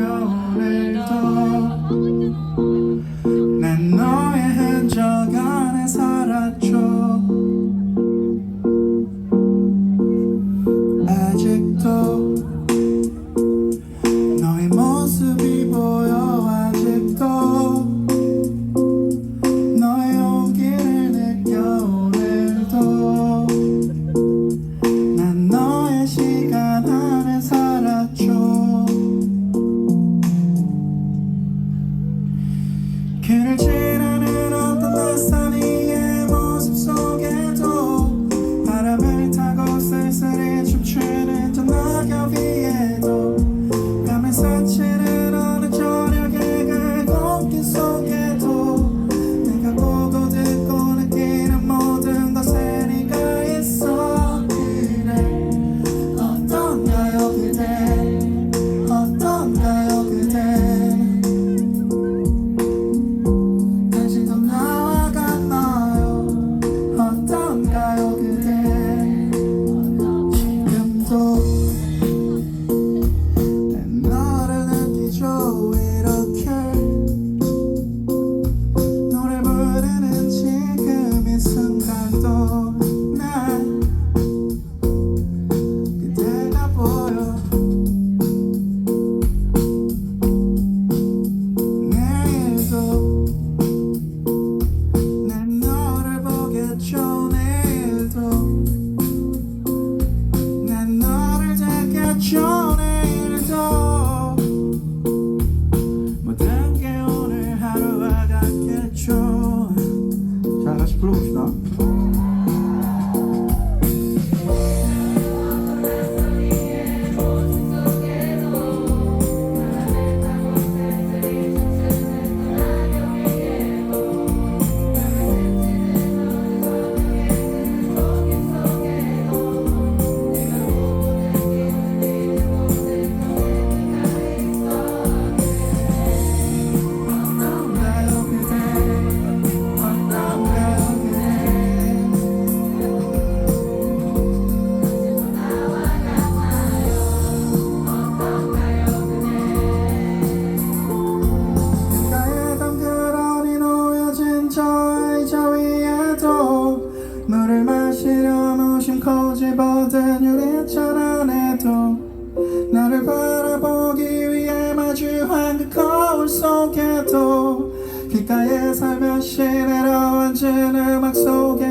your sad. 뒤집어든 유리창 안에도 나를 바라보기 위해 마주한 그 거울 속에도 귓가에 살며시 내려앉은 음악 속에